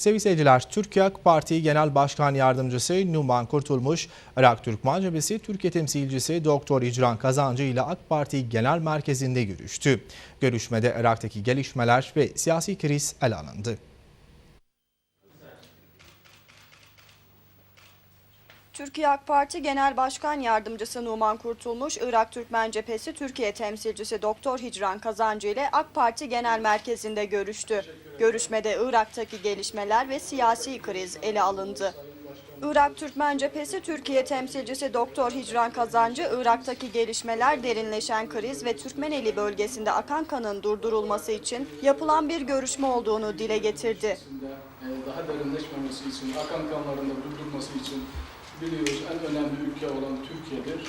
Sevgili seyirciler, Türkiye AK Parti Genel Başkan Yardımcısı Numan Kurtulmuş, Irak Türkmen Cephesi Türkiye temsilcisi Doktor İcran Kazancı ile AK Parti Genel Merkezi'nde görüştü. Görüşmede Irak'taki gelişmeler ve siyasi kriz ele alındı. Türkiye AK Parti Genel Başkan Yardımcısı Numan Kurtulmuş, Irak Türkmen Cephesi Türkiye temsilcisi Doktor Hicran Kazancı ile AK Parti Genel Merkezi'nde görüştü. Görüşmede Irak'taki gelişmeler ve siyasi kriz ele alındı. Irak Türkmen Cephesi Türkiye temsilcisi Doktor Hicran Kazancı, Irak'taki gelişmeler, derinleşen kriz ve Türkmeneli bölgesinde akan kanın durdurulması için yapılan bir görüşme olduğunu dile getirdi. daha derinleşmemesi için, akan kanların da durdurması için biliyoruz en önemli ülke olan Türkiye'dir.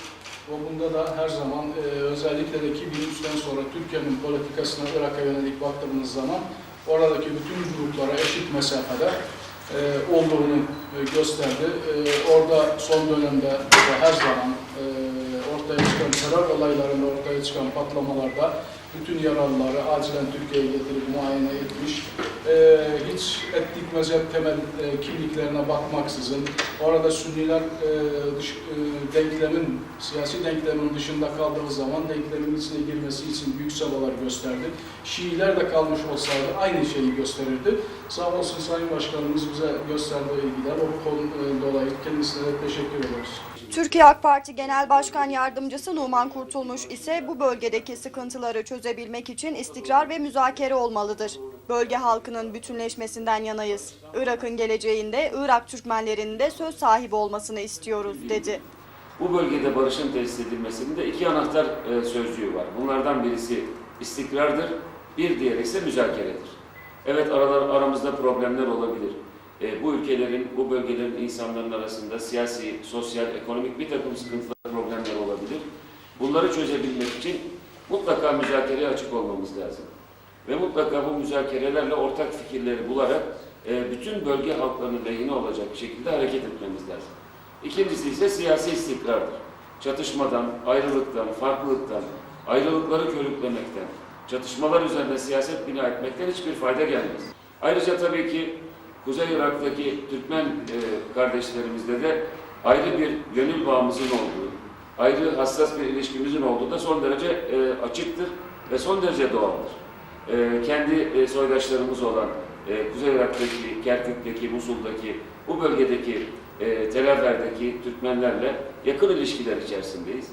Ve bunda da her zaman e, özellikle de 2003'ten sonra Türkiye'nin politikasına Irak'a yönelik baktığımız zaman oradaki bütün gruplara eşit mesafede e, olduğunu e, gösterdi. E, orada son dönemde her zaman e, ortaya çıkan terör olaylarında ortaya çıkan patlamalarda bütün yaralıları acilen Türkiye'ye getirip muayene etmiş. E, hiç etnik mezhep temel e, kimliklerine bakmaksızın orada Sünniler e, dış, e, denklemin, siyasi denklemin dışında kaldığı zaman denklemin içine girmesi için büyük çabalar gösterdi. Şiiler de kalmış olsaydı aynı şeyi gösterirdi. Sağ olsun Sayın Başkanımız bize gösterdiği ilgiler o konu e, dolayı kendisine teşekkür ediyoruz. Türkiye AK Parti Genel Başkan Yardımcısı Numan Kurtulmuş ise bu bölgedeki sıkıntıları çözebilmek için istikrar ve müzakere olmalıdır. Bölge halkının bütünleşmesinden yanayız. Irak'ın geleceğinde Irak Türkmenlerinin de söz sahibi olmasını istiyoruz dedi. Bu bölgede barışın tesis edilmesinin de iki anahtar e, sözcüğü var. Bunlardan birisi istikrardır, bir diğeri ise müzakeredir. Evet aralar, aramızda problemler olabilir. E, bu ülkelerin, bu bölgelerin insanların arasında siyasi, sosyal, ekonomik bir takım sıkıntılar, problemler olabilir. Bunları çözebilmek için mutlaka müzakereye açık olmamız lazım. Ve mutlaka bu müzakerelerle ortak fikirleri bularak e, bütün bölge halklarının lehine olacak şekilde hareket etmemiz lazım. İkincisi ise siyasi istikrardır. Çatışmadan, ayrılıktan, farklılıktan, ayrılıkları körüklemekten, çatışmalar üzerine siyaset bina etmekten hiçbir fayda gelmez. Ayrıca tabii ki Kuzey Irak'taki Türkmen e, kardeşlerimizle de ayrı bir gönül bağımızın olduğu, ayrı hassas bir ilişkimizin olduğu da son derece e, açıktır ve son derece doğaldır. E, kendi e, soydaşlarımız olan e, Kuzey Irak'taki, Kerkük'teki, Musul'daki, bu bölgedeki e, Tel Türkmenlerle yakın ilişkiler içerisindeyiz.